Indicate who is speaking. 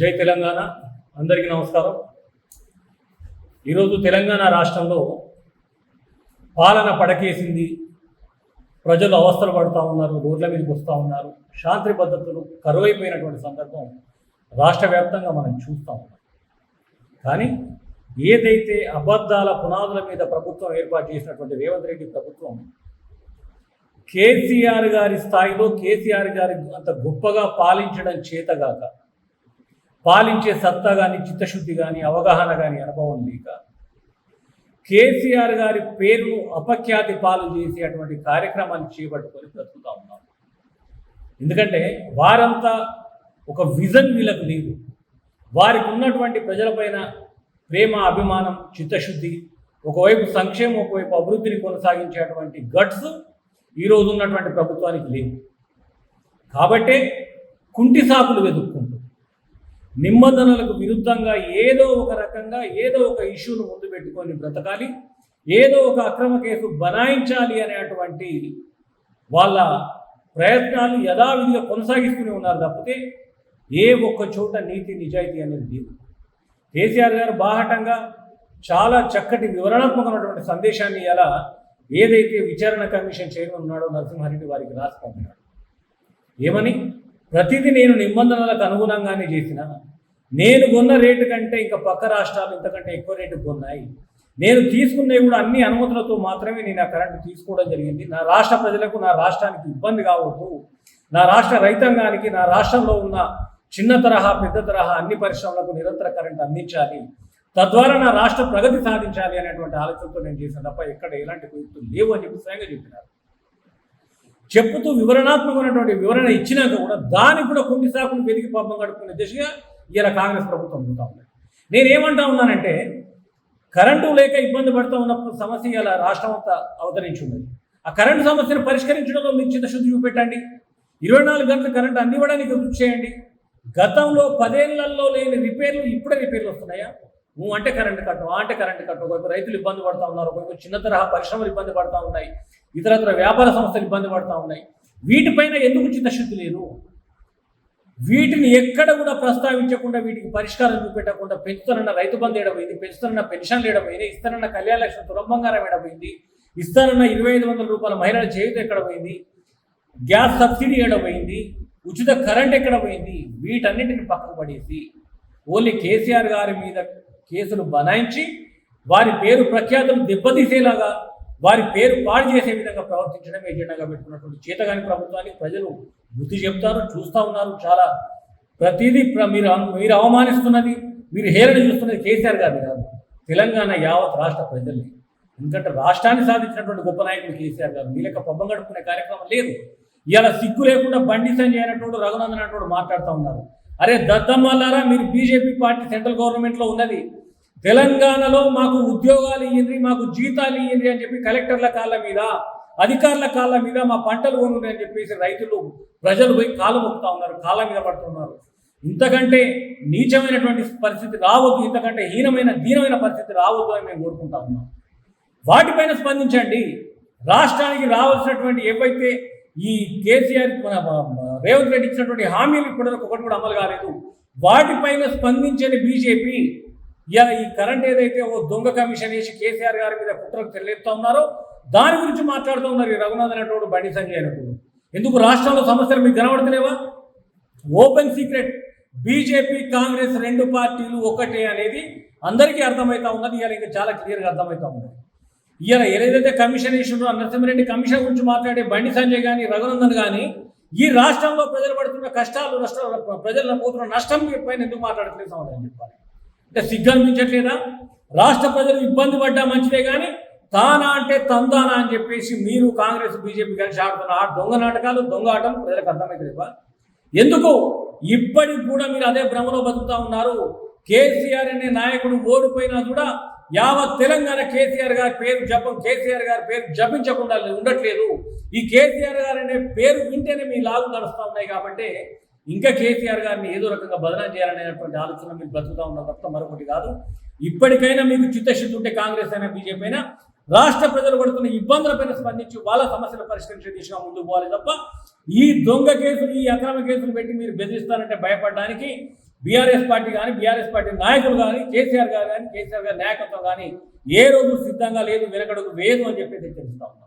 Speaker 1: జై తెలంగాణ. అందరికీ నమస్కారం. ఈరోజు తెలంగాణ రాష్ట్రంలో పాలన పడకేసింది. ప్రజలు అవస్థలు పడుతూ ఉన్నారు రోడ్ల మీదకి వస్తూ ఉన్నారు. శాంతి భద్రతలు కరువైపోయినటువంటి సందర్భం రాష్ట్ర వ్యాప్తంగా మనం చూస్తూ ఉన్నాం. కానీ ఏదైతే అబద్ధాల పునాదుల మీద ప్రభుత్వం ఏర్పాటు చేసినటువంటి రేవంత్ రెడ్డి ప్రభుత్వం కేసీఆర్ గారి స్థాయిలో కేసీఆర్ గారి అంత గొప్పగా పాలించడం చేతగాక పాలించే సత్తా కానీ చిత్తశుద్ధి కానీ అవగాహన కానీ అనుభవం లేక కేసీఆర్ గారి పేరును అపఖ్యాతి పాలు చేసే అటువంటి కార్యక్రమాన్ని చేపట్టుకొని బ్రతుకుతా ఉన్నాం. ఎందుకంటే వారంతా ఒక విజన్ వీళ్ళకు లేదు. వారికి ఉన్నటువంటి ప్రజలపైన ప్రేమ అభిమానం చిత్తశుద్ధి ఒకవైపు సంక్షేమం ఒకవైపు అభివృద్ధిని కొనసాగించేటువంటి గట్స్ ఈరోజు ఉన్నటువంటి ప్రభుత్వానికి లేవు. కాబట్టే కుంటి సాకులు వెతుక్కుంటూ నిబంధనలకు విరుద్ధంగా ఏదో ఒక రకంగా ఏదో ఒక ఇష్యూను ముందు పెట్టుకొని బ్రతకాలి ఏదో ఒక అక్రమ కేసు బనాయించాలి అనేటువంటి వాళ్ళ ప్రయత్నాలు యథావిధిగా కొనసాగిస్తూనే ఉన్నారు తప్పితే ఏ ఒక్క చోట నీతి నిజాయితీ అనేది లేదు. కేసీఆర్ గారు బాహటంగా చాలా చక్కటి వివరణాత్మకమైనటువంటి సందేశాన్ని ఎలా ఏదైతే విచారణ కమిషన్ చైర్మన్ ఉన్నాడో నరసింహారెడ్డి వారికి రాసి పంపినాడు. ఏమని? ప్రతిదీ నేను నిబంధనలకు అనుగుణంగానే చేసిన. నేను కొన్న రేటు కంటే ఇంకా పక్క రాష్ట్రాలు ఇంతకంటే ఎక్కువ రేటు కొన్నాయి. నేను తీసుకున్నవి కూడా అన్ని అనుమతులతో మాత్రమే నేను ఆ కరెంటు తీసుకోవడం జరిగింది. నా రాష్ట్ర ప్రజలకు నా రాష్ట్రానికి ఇబ్బంది కావద్దు. నా రాష్ట్ర రైతాంగానికి నా రాష్ట్రంలో ఉన్న చిన్న తరహా పెద్ద తరహా అన్ని పరిశ్రమలకు నిరంతర కరెంట్ అందించాలి. తద్వారా నా రాష్ట్ర ప్రగతి సాధించాలి అనేటువంటి ఆలోచనతో నేను చేసిన తప్ప ఎక్కడ ఎలాంటి కుయుక్తులు లేవు అని చెప్పి స్వయంగా చెప్పినారు. చెప్పుతూ వివరణాత్మకమైనటువంటి వివరణ ఇచ్చినాక కూడా దాన్ని కూడా కొన్ని సాకులు వెతికి పాపం గడుపుకునే దిశగా ఇలా కాంగ్రెస్ ప్రభుత్వం ఉంటా ఉంది. నేనేమంటా ఉన్నానంటే కరెంటు లేక ఇబ్బంది పడుతూ ఉన్నప్పుడు సమస్య ఇలా రాష్ట్రం అంతా అవతరించి ఉన్నది. ఆ కరెంటు సమస్యను పరిష్కరించడంలో మీరు చిత్తశుద్ధి చూపెట్టండి. ఇరవై నాలుగు గంటలు కరెంటు అందివ్వడానికి కృషి చేయండి. గతంలో పదేళ్ళలో లేని రిపేర్లు ఇప్పుడే రిపేర్లు వస్తున్నాయా? నువ్వు అంటే కరెంటు కట్టు ఆ అంటే కరెంట్ కట్టు. ఒకవైపు రైతులు ఇబ్బంది పడుతూ ఉన్నారు ఒకవైపు చిన్న తరహా పరిశ్రమలు ఇబ్బంది పడుతూ ఉన్నాయి ఇతరత్ర వ్యాపార సంస్థలు ఇబ్బంది పడుతూ ఉన్నాయి. వీటిపైన ఎందుకు చిత్తశుద్ధి లేదు? వీటిని ఎక్కడ కూడా ప్రస్తావించకుండా వీటికి పరిష్కారం చూపెట్టకుండా పెంచుతానన్న రైతు బంధు ఏడబోయింది పెంచుతానన్న పెన్షన్లు ఏడబోయింది ఇస్తానన్న కళ్యాణ లక్ష్మి తులంబంగారం ఏడబోయింది ఇస్తానన్న ఇరవై ఐదు వందల రూపాయల మహిళల చేయుత ఎక్కడ పోయింది గ్యాస్ సబ్సిడీ ఏడబోయింది ఉచిత కరెంట్ ఎక్కడ పోయింది వీటన్నిటిని పక్కకు పడేసి ఓన్లీ కేసీఆర్ గారి మీద కేసులు బనాయించి వారి పేరు ప్రఖ్యాతులు దెబ్బతీసేలాగా వారి పేరు పాడు చేసే విధంగా ప్రవర్తించడం ఎజెండాగా పెట్టుకున్నటువంటి చేతగాని ప్రభుత్వానికి ప్రజలు బుద్ధి చెప్తారు చూస్తూ ఉన్నారు. చాలా ప్రతిదీ ప్ర- మీరు మీరు అవమానిస్తున్నది మీరు హేళన చూస్తున్నది కేసీఆర్ గారిని కాదు. తెలంగాణ యావత్ రాష్ట్ర ప్రజల్ని. ఎందుకంటే రాష్ట్రాన్ని సాధించినటువంటి గొప్ప నాయకుడు కేసీఆర్ గారు. మీ లెక్క పబ్బం గడుపుకునే కార్యక్రమం లేదు. ఇలా సిగ్గు లేకుండా బండి సంజయ్ అనేటువంటి రఘునందన్ అనేటువంటి మాట్లాడుతూ ఉన్నారు. అరే దద్దమ్మలారా మీరు బీజేపీ పార్టీ సెంట్రల్ గవర్నమెంట్లో ఉన్నది. తెలంగాణలో మాకు ఉద్యోగాలు ఇయ్యండి మాకు జీతాలు ఇయ్యండి అని చెప్పి కలెక్టర్ల కాళ్ళ మీద అధికారుల కాళ్ళ మీద మా పంటలు కొనుండి అని చెప్పేసి రైతులు ప్రజలు పోయి కాలు మొక్కుతా ఉన్నారు కాళ్ళ మీద పడుతున్నారు. ఇంతకంటే నీచమైనటువంటి పరిస్థితి రావద్దు ఇంతకంటే హీనమైన దీనమైన పరిస్థితి రావద్దు అని మేము కోరుకుంటా ఉన్నాం. వాటిపైన స్పందించండి. రాష్ట్రానికి రావాల్సినటువంటి ఏవైతే ఈ కేసీఆర్ మన రేవంత్ రెడ్డి ఇచ్చినటువంటి హామీలు ఇప్పటివరకు ఒకటి కూడా అమలు కాలేదు. వాటిపైన స్పందించని బీజేపీ ఇలా ఈ కరెంట్ ఏదైతే ఓ దొంగ కమిషన్ వేసి కేసీఆర్ గారి మీద కుట్రకు తెరలేపుతా ఉన్నారో దాని గురించి మాట్లాడుతూ ఉన్నారు ఈ రఘునాథ్ అనేటోడు బండి సంజయ్ అనేటోడు. ఎందుకు రాష్ట్రంలో సమస్యలు మీకు కనబడతలేవా ఓపెన్ సీక్రెట్. బీజేపీ కాంగ్రెస్ రెండు పార్టీలు ఒకటే అనేది అందరికీ అర్థమవుతా ఉన్నది. ఇలా ఇంకా చాలా క్లియర్గా అర్థమవుతా ఉన్నది. ఇలా ఏదైతే కమిషన్ ఇష్యూలో నరసింహారెడ్డి కమిషన్ గురించి మాట్లాడే బండి సంజయ్ కానీ రఘునందన్ కానీ ఈ రాష్ట్రంలో ప్రజలు పడుతున్న కష్టాలు నష్టాలు ప్రజలు పోతున్న నష్టం పైన ఎందుకు మాట్లాడట్లేదు సమాధానం చెప్పాలి? అంటే సిగ్గనిపించట్లేదా? రాష్ట్ర ప్రజలు ఇబ్బంది పడ్డా మంచిదే కానీ తానా అంటే తందానా అని చెప్పేసి మీరు కాంగ్రెస్ బీజేపీ కలిసి ఆడుతున్న ఆ దొంగ నాటకాలు దొంగ ఆటలు ప్రజలకు అర్థమైతే ఎందుకు? ఇప్పటికి కూడా మీరు అదే భ్రమలో బతుకుతా ఉన్నారు. కేసీఆర్ అనే నాయకుడు ఓడిపోయినా కూడా యావత్ తెలంగాణ కేసీఆర్ గారి పేరు జపం కేసీఆర్ గారి పేరు జపించకుండా ఉండట్లేదు. ఈ కేసీఆర్ గారు అనే పేరు వింటేనే మీ లాగు నడుస్తూ ఉన్నాయి కాబట్టి ఇంకా కేసీఆర్ గారిని ఏదో రకంగా బదనాం చేయాలనేటువంటి ఆలోచన మీరు బ్రతుకుతా ఉన్న తప్ప మరొకటి కాదు. ఇప్పటికైనా మీకు చిత్తశుద్ధి ఉంటే కాంగ్రెస్ అయినా బీజేపీ అయినా రాష్ట్ర ప్రజలు పడుతున్న ఇబ్బందులపైన స్పందించి వాళ్ళ సమస్యలు పరిష్కరించే దిశగా ముందుకు పోవాలి తప్ప ఈ దొంగ కేసులు ఈ అక్రమ కేసులు పెట్టి మీరు బెదిరిస్తారంటే భయపడడానికి బీఆర్ఎస్ పార్టీ కానీ బీఆర్ఎస్ పార్టీ నాయకులు కానీ కేసీఆర్ గారు కానీ కేసీఆర్ గారి నాయకత్వం కానీ ఏ రోజు సిద్ధంగా లేదు వెనకడుగు వేదు అని చెప్పేసి తెలుస్తా ఉన్నాం.